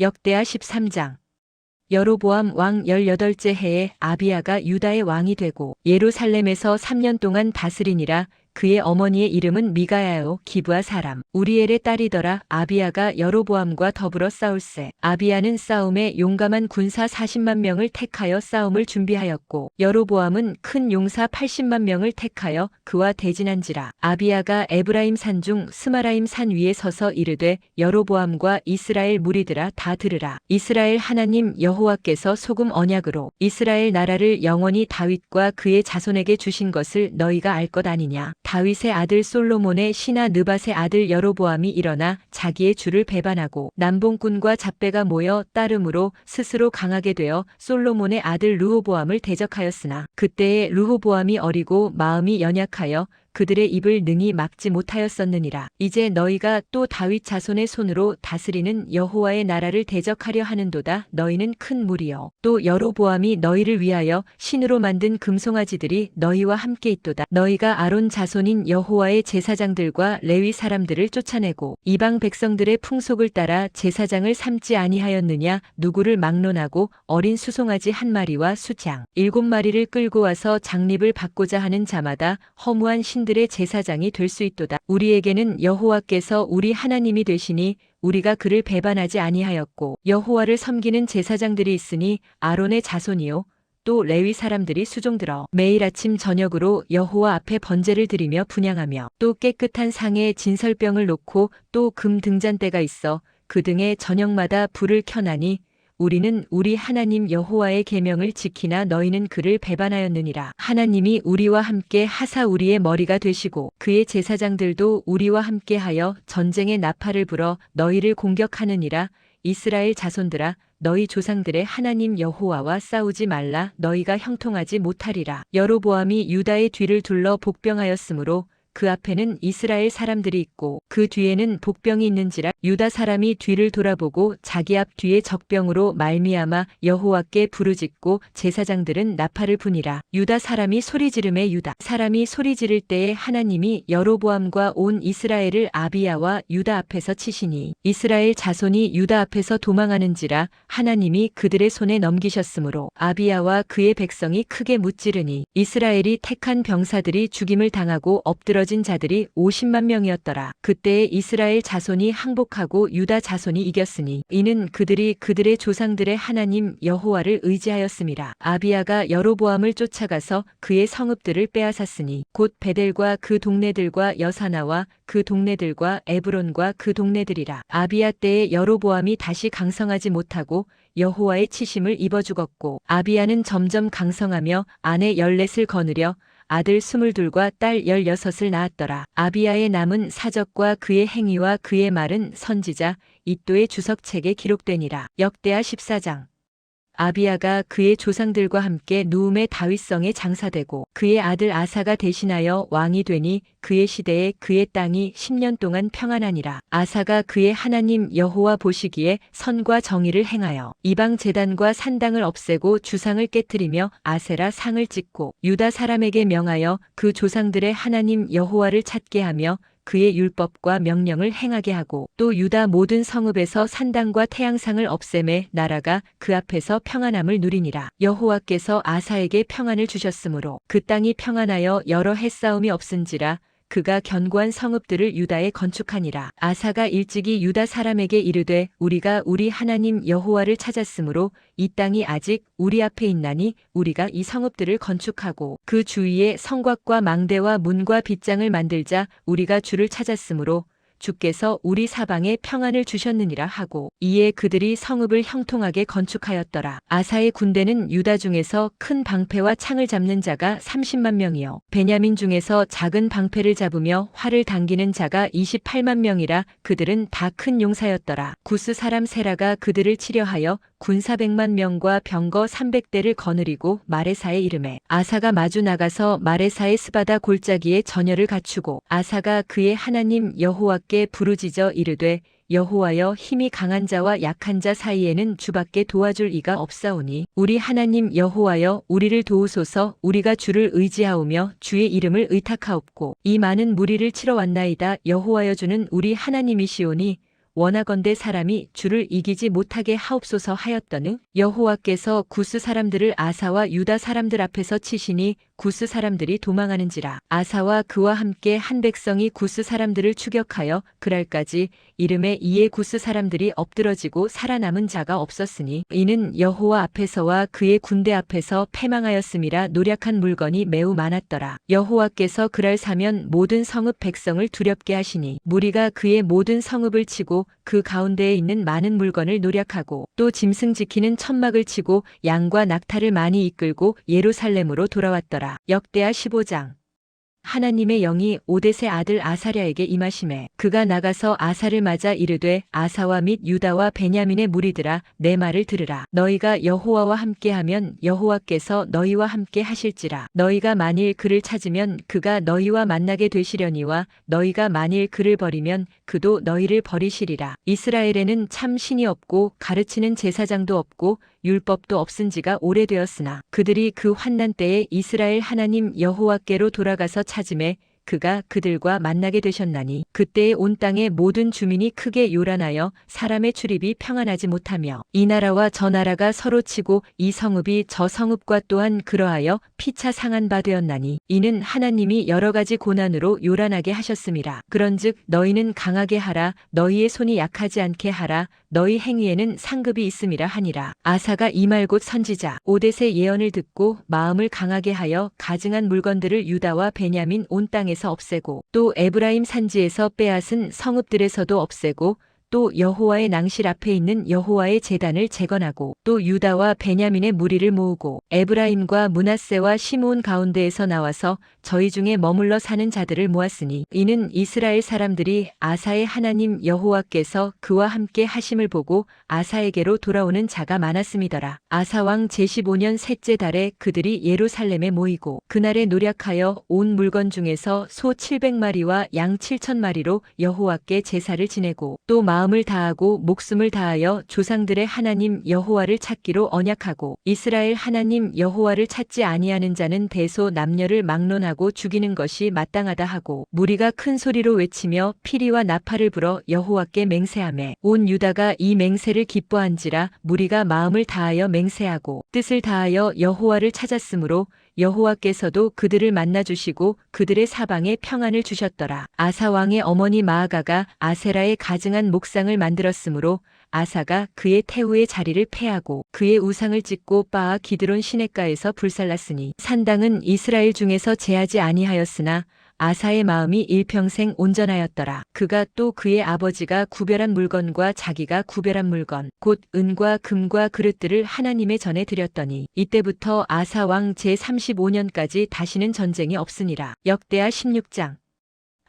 역대하 13장. 여로보암 왕 18째 해에 아비야가 유다의 왕이 되고 예루살렘에서 3년 동안 다스리니라 그의 어머니의 이름은 미가야요 기브아 사람. 우리엘의 딸이더라. 아비야가 여로보암과 더불어 싸울세. 아비야는 싸움에 용감한 군사 40만 명을 택하여 싸움을 준비하였고 여로보암은 큰 용사 80만 명을 택하여 그와 대진한지라. 아비야가 에브라임 산 중 스마라임 산 위에 서서 이르되 여로보암과 이스라엘 무리들아 다 들으라. 이스라엘 하나님 여호와께서 소금 언약으로 이스라엘 나라를 영원히 다윗과 그의 자손에게 주신 것을 너희가 알 것 아니냐 다윗의 아들 솔로몬의 신하 느밧의 아들 여로보암이 일어나 자기의 주를 배반하고 남봉꾼과 잡배가 모여 따름으로 스스로 강하게 되어 솔로몬의 아들 루호보암을 대적하였으나 그때에 루호보암이 어리고 마음이 연약하여 그들의 입을 능히 막지 못하였었느니라. 이제 너희가 또 다윗 자손의 손으로 다스리는 여호와의 나라를 대적하려 하는도다. 너희는 큰 무리여. 또 여로보암이 너희를 위하여 신으로 만든 금송아지들이 너희와 함께 있도다. 너희가 아론 자손인 여호와의 제사장들과 레위 사람들을 쫓아내고 이방 백성들의 풍속을 따라 제사장을 삼지 아니하였느냐? 누구를 막론하고 어린 수송아지 한 마리와 수장 일곱 마리를 끌고 와서 장립을 받고자 하는 자마다 허무한 신 들의 제사장이 될 수 있도다. 우리에게는 여호와께서 우리 하나님이 되시니 우리가 그를 배반하지 아니하였고 여호와를 섬기는 제사장들이 있으니 아론의 자손이요 또 레위 사람들이 수종들어 매일 아침 저녁으로 여호와 앞에 번제를 드리며 분양하며 또 깨끗한 상에 진설병을 놓고 또 금 등잔대가 있어 그 등에 저녁마다 불을 켜나니 우리는 우리 하나님 여호와의 계명을 지키나 너희는 그를 배반하였느니라. 하나님이 우리와 함께 하사 우리의 머리가 되시고 그의 제사장들도 우리와 함께 하여 전쟁의 나팔을 불어 너희를 공격하느니라. 이스라엘 자손들아 너희 조상들의 하나님 여호와와 싸우지 말라 너희가 형통하지 못하리라. 여로보암이 유다의 뒤를 둘러 복병하였으므로 그 앞에는 이스라엘 사람들이 있고 그 뒤에는 복병이 있는지라 유다 사람이 뒤를 돌아보고 자기 앞 뒤에 적병으로 말미암아 여호와께 부르짖고 제사장들은 나팔을 부니라. 유다 사람이 소리 지름에 유다 사람이 소리 지를 때에 하나님이 여로보암과 온 이스라엘을 아비야와 유다 앞에서 치시니 이스라엘 자손이 유다 앞에서 도망하는지라 하나님이 그들의 손에 넘기셨으므로 아비야와 그의 백성이 크게 무찌르니 이스라엘이 택한 병사들이 죽임을 당하고 엎드러 쓰러진 자들이 50만 명이었더라. 그때에 이스라엘 자손이 항복하고 유다 자손이 이겼으니 이는 그들이 그들의 조상들의 하나님 여호와를 의지하였음이라. 아비야가 여로보암을 쫓아가서 그의 성읍들을 빼앗았으니 곧 베델과 그 동네들과 여사나와 그 동네들과 에브론과 그 동네들이라. 아비야 때에 여로보암이 다시 강성하지 못하고 여호와의 치심을 입어 죽었고 아비야는 점점 강성하며 아내 열넷을 거느려 아들 스물둘과 딸 열여섯을 낳았더라. 아비야의 남은 사적과 그의 행위와 그의 말은 선지자 이또의 주석책에 기록되니라. 역대하 14장. 아비야가 그의 조상들과 함께 누움의 다윗성에 장사되고 그의 아들 아사가 대신하여 왕이 되니 그의 시대에 그의 땅이 10년 동안 평안하니라. 아사가 그의 하나님 여호와 보시기에 선과 정의를 행하여 이방 제단과 산당을 없애고 주상을 깨뜨리며 아세라 상을 찍고 유다 사람에게 명하여 그 조상들의 하나님 여호와를 찾게 하며 그의 율법과 명령을 행하게 하고 또 유다 모든 성읍에서 산당과 태양상을 없애매 나라가 그 앞에서 평안함을 누리니라. 여호와께서 아사에게 평안을 주셨으므로 그 땅이 평안하여 여러 해싸움이 없은지라 그가 견고한 성읍들을 유다에 건축하니라. 아사가 일찍이 유다 사람에게 이르되 우리가 우리 하나님 여호와를 찾았으므로 이 땅이 아직 우리 앞에 있나니 우리가 이 성읍들을 건축하고 그 주위에 성곽과 망대와 문과 빗장을 만들자 우리가 주를 찾았으므로 주께서 우리 사방에 평안을 주셨느니라 하고 이에 그들이 성읍을 형통하게 건축하였더라. 아사의 군대는 유다 중에서 큰 방패와 창을 잡는 자가 30만 명이요. 베냐민 중에서 작은 방패를 잡으며 활을 당기는 자가 28만 명이라 그들은 다 큰 용사였더라. 구스 사람 세라가 그들을 치려하여 군사 100만 명과 병거 300대를 거느리고 마레사의 이름에 아사가 마주 나가서 마레사의 스바다 골짜기에 전열을 갖추고 아사가 그의 하나님 여호와께 부르짖어 이르되 여호와여 힘이 강한 자와 약한 자 사이에는 주밖에 도와줄 이가 없사오니 우리 하나님 여호와여 우리를 도우소서. 우리가 주를 의지하오며 주의 이름을 의탁하옵고 이 많은 무리를 치러 왔나이다. 여호와여 주는 우리 하나님이시오니 원하건대 사람이 주를 이기지 못하게 하옵소서 하였더니 여호와께서 구스 사람들을 아사와 유다 사람들 앞에서 치시니 구스 사람들이 도망하는지라. 아사와 그와 함께 한 백성이 구스 사람들을 추격하여 그랄까지 이름에 이에 구스 사람들이 엎드러지고 살아남은 자가 없었으니 이는 여호와 앞에서와 그의 군대 앞에서 패망하였음이라 노력한 물건이 매우 많았더라. 여호와께서 그랄 사면 모든 성읍 백성을 두렵게 하시니 무리가 그의 모든 성읍을 치고 그 가운데에 있는 많은 물건을 노력하고 또 짐승 지키는 천막을 치고 양과 낙타를 많이 이끌고 예루살렘으로 돌아왔더라. 역대하 15장 하나님의 영이 오데세 아들 아사랴에게 임하심에 그가 나가서 아사를 맞아 이르되 아사와 및 유다와 베냐민의 무리들아 내 말을 들으라. 너희가 여호와와 함께하면 여호와께서 너희와 함께 하실지라. 너희가 만일 그를 찾으면 그가 너희와 만나게 되시려니와 너희가 만일 그를 버리면 그도 너희를 버리시리라. 이스라엘에는 참 신이 없고 가르치는 제사장도 없고 율법도 없은 지가 오래되었으나 그들이 그 환난 때에 이스라엘 하나님 여호와께로 돌아가서 찾음에 그가 그들과 만나게 되셨나니 그때에 온 땅의 모든 주민이 크게 요란하여 사람의 출입이 평안하지 못하며 이 나라와 저 나라가 서로 치고 이 성읍이 저 성읍과 또한 그러하여 피차 상한 바 되었나니 이는 하나님이 여러 가지 고난으로 요란하게 하셨음이라. 그런즉 너희는 강하게 하라 너희의 손이 약하지 않게 하라 너희 행위에는 상급이 있음이라 하니라. 아사가 이말 곧 선지자 오데세 예언을 듣고 마음을 강하게 하여 가증한 물건들을 유다와 베냐민 온 땅에서 없애고 또 에브라임 산지에서 빼앗은 성읍들에서도 없애고 또 여호와의 낭실 앞에 있는 여호와의 제단을 재건하고 또 유다와 베냐민의 무리를 모으고 에브라임과 문하세와 시므온 가운데에서 나와서 저희 중에 머물러 사는 자들을 모았으니 이는 이스라엘 사람들이 아사의 하나님 여호와께서 그와 함께 하심을 보고 아사에게로 돌아오는 자가 많았음이더라. 아사 왕 제15년 셋째 달에 그들이 예루살렘에 모이고 그날에 노력하여 온 물건 중에서 소 700마리와 양 7천마리로 여호와께 제사를 지내고 또마 음을 다하고 목숨을 다하여 조상들의 하나님 여호와를 찾기로 언약하고 이스라엘 하나님 여호와를 찾지 아니하는 자는 대소 남녀를 막론하고 죽이는 것이 마땅하다 하고 무리가 큰 소리로 외치며 피리와 나팔을 불어 여호와께 맹세하매 온 유다가 이 맹세를 기뻐한지라 무리가 마음을 다하여 맹세하고 뜻을 다하여 여호와를 찾았으므로 여호와께서도 그들을 만나 주시고 그들의 사방에 평안을 주셨더라. 아사 왕의 어머니 마아가가 아세라의 가증한 목상을 만들었으므로 아사가 그의 태후의 자리를 패하고 그의 우상을 찍고 바아 기드론 시냇가에서 불살랐으니 산당은 이스라엘 중에서 제하지 아니하였으나 아사의 마음이 일평생 온전하였더라. 그가 또 그의 아버지가 구별한 물건과 자기가 구별한 물건, 곧 은과 금과 그릇들을 하나님의 전에 드렸더니 이때부터 아사 왕 제35년까지 다시는 전쟁이 없으니라. 역대하 16장.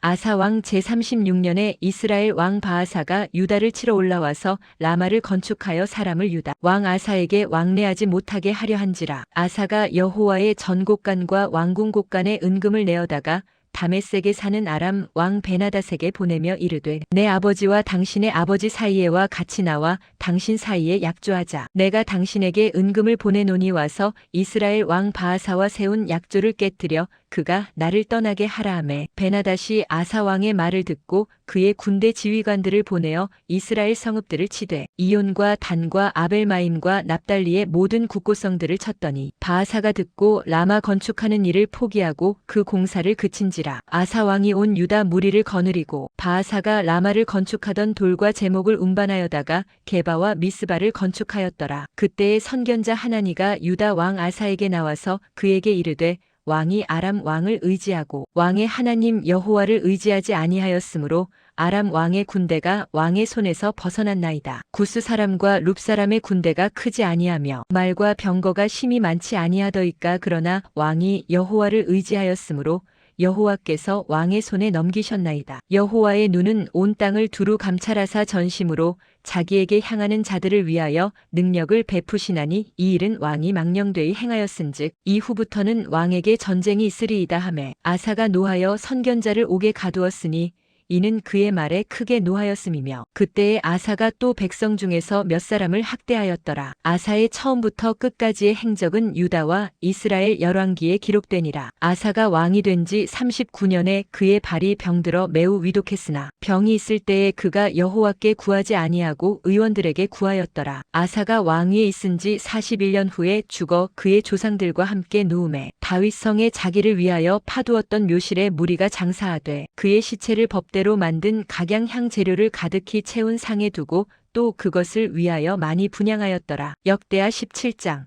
아사 왕 제36년에 이스라엘 왕 바하사가 유다를 치러 올라와서 라마를 건축하여 사람을 유다 왕 아사에게 왕래하지 못하게 하려 한지라 아사가 여호와의 전곡간과 왕궁곡간에 은금을 내어다가 다메섹에 사는 아람 왕 베나닷에게 보내며 이르되 내 아버지와 당신의 아버지 사이에와 같이 나와 당신 사이에 약조하자. 내가 당신에게 은금을 보내노니 와서 이스라엘 왕 바하사와 세운 약조를 깨뜨려 그가 나를 떠나게 하라 하매 베나닷이 아사 왕의 말을 듣고 그의 군대 지휘관들을 보내어 이스라엘 성읍들을 치되 이온과 단과 아벨마임과 납달리의 모든 국고성들을 쳤더니 바하사가 듣고 라마 건축하는 일을 포기하고 그 공사를 그친지라 아사 왕이 온 유다 무리를 거느리고 바하사가 라마를 건축하던 돌과 제목을 운반하여다가 게바와 미스바를 건축하였더라. 그때의 선견자 하나니가 유다 왕 아사에게 나와서 그에게 이르되 왕이 아람 왕을 의지하고 왕의 하나님 여호와를 의지하지 아니하였으므로 아람 왕의 군대가 왕의 손에서 벗어났나이다. 구스 사람과 룹 사람의 군대가 크지 아니하며 말과 병거가 심히 많지 아니하더이까 그러나 왕이 여호와를 의지하였으므로 여호와께서 왕의 손에 넘기셨나이다. 여호와의 눈은 온 땅을 두루 감찰하사 전심으로 자기에게 향하는 자들을 위하여 능력을 베푸시나니 이 일은 왕이 망령되이 행하였은즉 이후부터는 왕에게 전쟁이 있으리이다 하매 아사가 노하여 선견자를 옥에 가두었으니 이는 그의 말에 크게 노하였음이며 그때에 아사가 또 백성 중에서 몇 사람을 학대하였더라. 아사의 처음부터 끝까지의 행적은 유다와 이스라엘 열왕기에 기록되니라. 아사가 왕이 된 지 39년에 그의 발이 병들어 매우 위독했으나 병이 있을 때에 그가 여호와께 구하지 아니하고 의원들에게 구하였더라. 아사가 왕위에 있은 지 41년 후에 죽어 그의 조상들과 함께 누움에 다윗성에 자기를 위하여 파두었던 묘실에 무리가 장사하되 그의 시체를 법대 로 만든 각양향 재료를 가득히 채운 상에 두고 또 그것을 위하여 많이 분양하였더라. 역대하 17장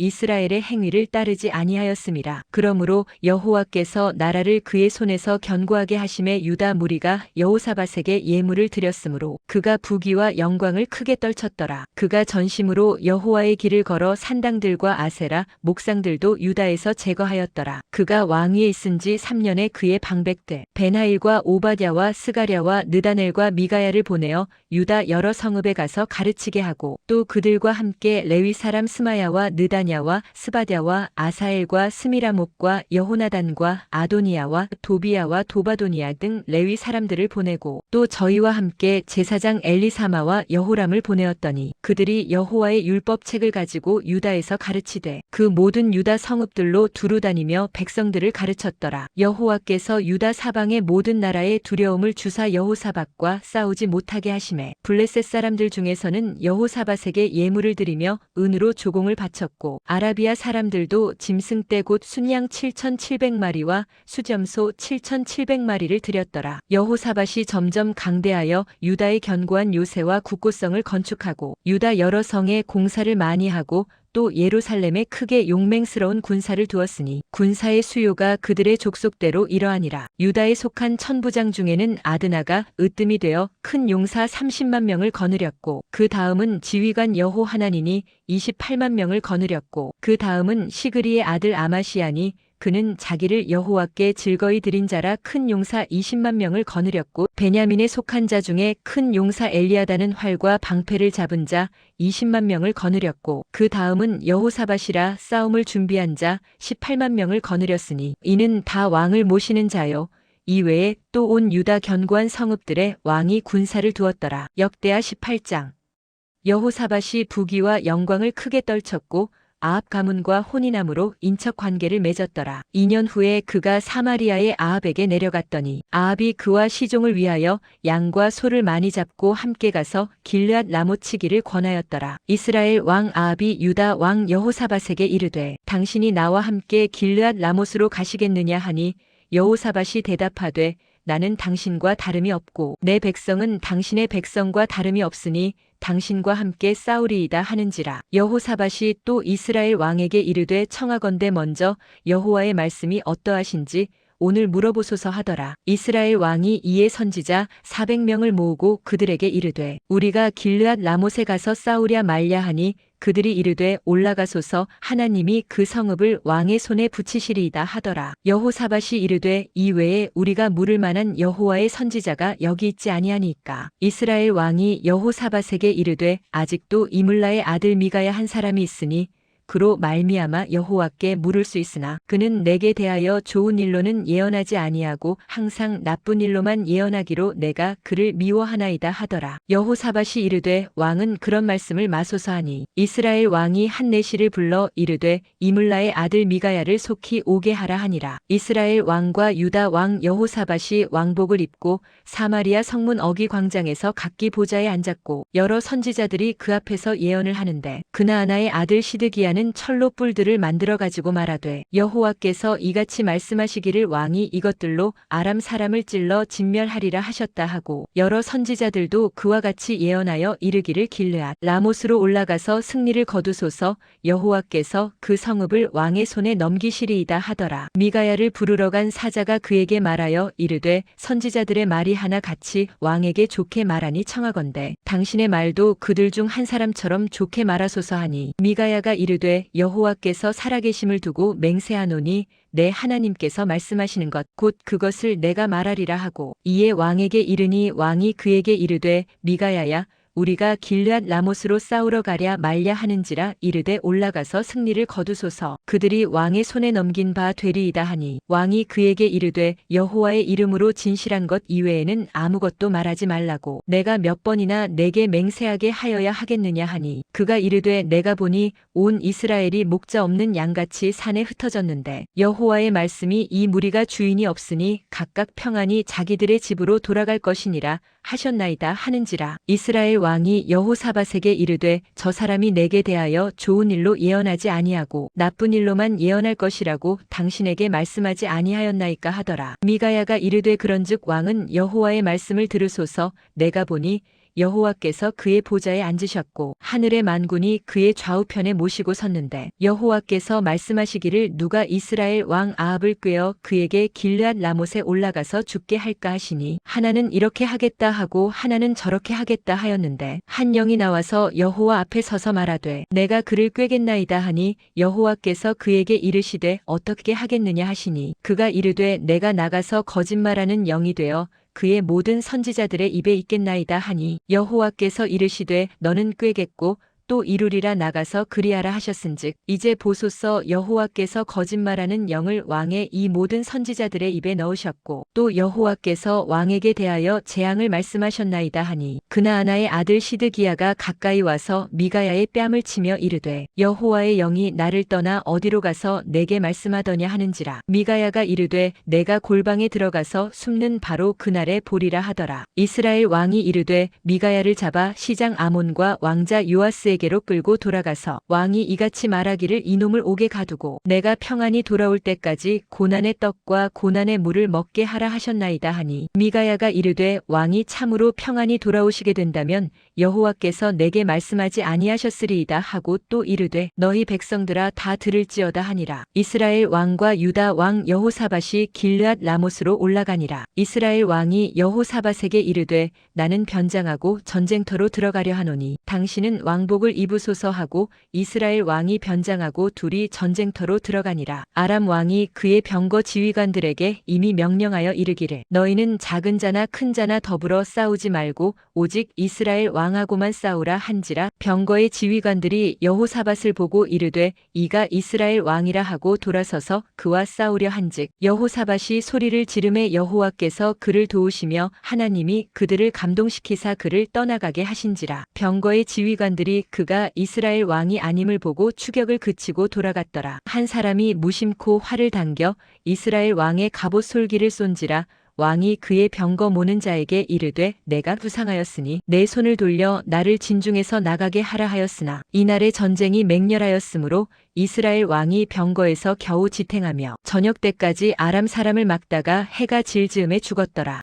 이스라엘의 행위를 따르지 아니하였습니다. 그러므로 여호와께서 나라를 그의 손에서 견고하게 하심에 유다 무리가 여호사밧에게 예물을 드렸으므로 그가 부귀와 영광을 크게 떨쳤더라. 그가 전심으로 여호와의 길을 걸어 산당들과 아세라 목상들도 유다에서 제거하였더라. 그가 왕위에 있은 지 3년에 그의 방백대 베나일과 오바댜와 스가랴와 느다넬과 미가야를 보내어 유다 여러 성읍에 가서 가르치게 하고 또 그들과 함께 레위 사람 스마야와 느다냐 와 스바랴와 아사엘과 스미라목과 여호나단과 아도니아와 도비야와 도바도니아 등 레위 사람들을 보내고 또 저희와 함께 제사장 엘리사마와 여호람을 보내었더니 그들이 여호와의 율법책을 가지고 유다에서 가르치되 그 모든 유다 성읍들로 두루 다니며 백성들을 가르쳤더라. 여호와께서 유다 사방의 모든 나라의 두려움을 주사 여호사밧과 싸우지 못하게 하심에 블레셋 사람들 중에서는 여호사밧에게 예물을 드리며 은으로 조공을 바쳤고 아라비아 사람들도 짐승 떼곧 순양 7,700마리와 수점소 7,700마리를 드렸더라. 여호사밧이 점점 강대하여 유다의 견고한 요새와 국고성을 건축하고 유다 여러 성에 공사를 많이 하고 또 예루살렘에 크게 용맹스러운 군사를 두었으니 군사의 수요가 그들의 족속대로 이러하니라. 유다에 속한 천부장 중에는 아드나가 으뜸이 되어 큰 용사 30만 명을 거느렸고 그 다음은 지휘관 여호 하나니니 28만 명을 거느렸고 그 다음은 시그리의 아들 아마시아니 그는 자기를 여호와께 즐거이 드린 자라 큰 용사 20만 명을 거느렸고 베냐민에 속한 자 중에 큰 용사 엘리아다는 활과 방패를 잡은 자 20만 명을 거느렸고 그 다음은 여호사밧이라 싸움을 준비한 자 18만 명을 거느렸으니 이는 다 왕을 모시는 자요 이외에 또 온 유다 견고한 성읍들의 왕이 군사를 두었더라. 역대하 18장 여호사밧이 부귀와 영광을 크게 떨쳤고 아합 가문과 혼인함으로 인척 관계를 맺었더라. 2년 후에 그가 사마리아의 아합에게 내려갔더니 아합이 그와 시종을 위하여 양과 소를 많이 잡고 함께 가서 길르앗 라모치기를 권하였더라. 이스라엘 왕 아합이 유다 왕 여호사밧에게 이르되 당신이 나와 함께 길르앗 라못으로 가시겠느냐 하니 여호사밧이 대답하되 나는 당신과 다름이 없고 내 백성은 당신의 백성과 다름이 없으니 당신과 함께 싸우리이다 하는지라 여호사밧이 또 이스라엘 왕에게 이르되 청하건대 먼저 여호와의 말씀이 어떠하신지 오늘 물어보소서 하더라. 이스라엘 왕이 이에 선지자 400명을 모으고 그들에게 이르되 우리가 길르앗 라못에 가서 싸우랴 말랴 하니 그들이 이르되 올라가소서 하나님이 그 성읍을 왕의 손에 붙이시리이다 하더라. 여호사밧이 이르되 이외에 우리가 물을 만한 여호와의 선지자가 여기 있지 아니하니까. 이스라엘 왕이 여호사밧에게 이르되 아직도 이물라의 아들 미가야 한 사람이 있으니 그로 말미암아 여호와께 물을 수 있으나 그는 내게 대하여 좋은 일로는 예언하지 아니하고 항상 나쁜 일로만 예언하기로 내가 그를 미워하나이다 하더라. 여호사밧이 이르되 왕은 그런 말씀을 마소서하니 이스라엘 왕이 한네시를 불러 이르되 이물라의 아들 미가야를 속히 오게 하라 하니라. 이스라엘 왕과 유다 왕 여호사밧이 왕복을 입고 사마리아 성문 어기 광장에서 각기 보좌에 앉았고 여러 선지자들이 그 앞에서 예언을 하는데 그나아나의 아들 시드기야는 많은 철로 뿔들을 만들어 가지고 말하되 여호와께서 이같이 말씀하시기를 왕이 이것들로 아람 사람을 찔러 진멸하리라 하셨다 하고 여러 선지자들도 그와 같이 예언하여 이르기를 길르앗 라못으로 올라가서 승리를 거두소서 여호와께서 그 성읍을 왕의 손에 넘기시리이다 하더라. 미가야를 부르러 간 사자가 그에게 말하여 이르되 선지자들의 말이 하나 같이 왕에게 좋게 말하니 청하건대 당신의 말도 그들 중 한 사람처럼 좋게 말하소서 하니 미가야가 이르되 여호와께서 살아계심을 두고 맹세하노니 내 하나님께서 말씀하시는 것 곧 그것을 내가 말하리라 하고 이에 왕에게 이르니 왕이 그에게 이르되 미가야야 우리가 길르앗 라못으로 싸우러 가랴 말랴 하는지라 이르되 올라가서 승리를 거두소서. 그들이 왕의 손에 넘긴 바 되리이다 하니 왕이 그에게 이르되 여호와의 이름으로 진실한 것 이외에는 아무것도 말하지 말라고 내가 몇 번이나 내게 맹세하게 하여야 하겠느냐 하니 그가 이르되 내가 보니 온 이스라엘이 목자 없는 양같이 산에 흩어졌는데 여호와의 말씀이 이 무리가 주인이 없으니 각각 평안히 자기들의 집으로 돌아갈 것이니라 하셨나이다 하는지라. 이스라엘 왕이 여호사밧에게 이르되 저 사람이 내게 대하여 좋은 일로 예언하지 아니하고 나쁜 일로만 예언할 것이라고 당신에게 말씀하지 아니하였나이까 하더라. 미가야가 이르되 그런즉 왕은 여호와의 말씀을 들으소서. 내가 보니 여호와께서 그의 보좌에 앉으셨고 하늘의 만군이 그의 좌우편에 모시고 섰는데 여호와께서 말씀하시기를 누가 이스라엘 왕 아합을 꾀어 그에게 길르앗 라못에 올라가서 죽게 할까 하시니 하나는 이렇게 하겠다 하고 하나는 저렇게 하겠다 하였는데 한 영이 나와서 여호와 앞에 서서 말하되 내가 그를 꾀겠나이다 하니 여호와께서 그에게 이르시되 어떻게 하겠느냐 하시니 그가 이르되 내가 나가서 거짓말하는 영이 되어 그의 모든 선지자들의 입에 있겠나이다 하니 여호와께서 이르시되 너는 꾀겠고 또 이루리라 나가서 그리하라 하셨은즉 이제 보소서 여호와께서 거짓말하는 영을 왕의 이 모든 선지자들의 입에 넣으셨고 또 여호와께서 왕에게 대하여 재앙을 말씀하셨나이다 하니 그나아나의 아들 시드기야가 가까이 와서 미가야의 뺨을 치며 이르되 여호와의 영이 나를 떠나 어디로 가서 내게 말씀하더냐 하는지라. 미가야가 이르되 내가 골방에 들어가서 숨는 바로 그날에 보리라 하더라. 이스라엘 왕이 이르되 미가야를 잡아 시장 아몬과 왕자 요아스에게 로 끌고 돌아가서 왕이 이같이 말하기를 이놈을 옥에 가두고 내가 평안히 돌아올 때까지 고난의 떡과 고난의 물을 먹게 하라 하셨나이다 하니 미가야가 이르되 왕이 참으로 평안히 돌아오시게 된다면 여호와께서 내게 말씀하지 아니하셨으리이다 하고 또 이르되 너희 백성들아 다 들을지어다 하니라. 이스라엘 왕과 유다 왕 여호사밧이 길르앗 라못으로 올라가니라. 이스라엘 왕이 여호사밧에게 이르되 나는 변장하고 전쟁터로 들어가려 하노니 당신은 왕복을 입으소서 하고 이스라엘 왕이 변장하고 둘이 전쟁터로 들어가니라. 아람 왕이 그의 병거 지휘관들에게 이미 명령하여 이르기를 너희는 작은 자나 큰 자나 더불어 싸우지 말고 오직 이스라엘 왕 하고만 싸우라 한지라 병거의 지휘관들이 여호사밧을 보고 이르되 이가 이스라엘 왕이라 하고 돌아서서 그와 싸우려 한즉 여호사밧이 소리를 지르매 여호와께서 그를 도우시며 하나님이 그들을 감동시키사 그를 떠나가게 하신지라. 병거의 지휘관들이 그가 이스라엘 왕이 아님을 보고 추격을 그치고 돌아갔더라. 한 사람이 무심코 활을 당겨 이스라엘 왕의 갑옷 솔기를 쏜지라 왕이 그의 병거 모는 자에게 이르되 내가 부상하였으니 내 손을 돌려 나를 진중에서 나가게 하라 하였으나 이날의 전쟁이 맹렬하였으므로 이스라엘 왕이 병거에서 겨우 지탱하며 저녁 때까지 아람 사람을 막다가 해가 질 즈음에 죽었더라.